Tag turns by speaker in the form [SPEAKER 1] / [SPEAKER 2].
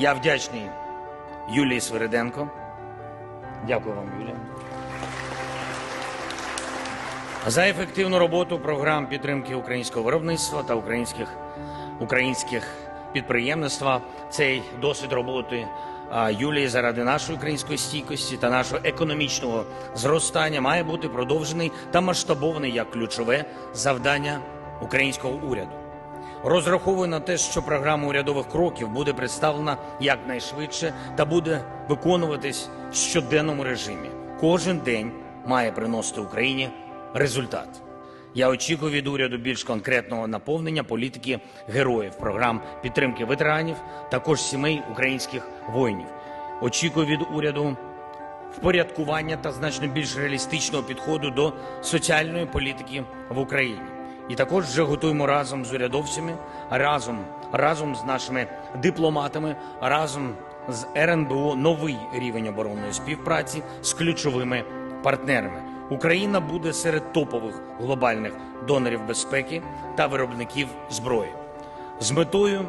[SPEAKER 1] Я вдячний Юлії Свириденко. Дякую вам, Юлія. За ефективну роботу програм підтримки українського виробництва та українських українських підприємництва. Цей досвід роботи Юлії заради нашої української стійкості та нашого економічного зростання має бути продовжений та масштабований як ключове завдання українського уряду. Розраховую на те, що програма урядових кроків буде представлена якнайшвидше та буде виконуватись в щоденному режимі. Кожен день має приносити Україні результат. Я очікую від уряду більш конкретного наповнення політики героїв, програм підтримки ветеранів, також сімей українських воїнів. Очікую від уряду впорядкування та значно більш реалістичного підходу до соціальної політики в Україні. І також вже готуємо разом з урядовцями, разом, разом з нашими дипломатами, разом з РНБО новий рівень оборонної співпраці з ключовими партнерами. Україна буде серед топових глобальних донорів безпеки та виробників зброї з метою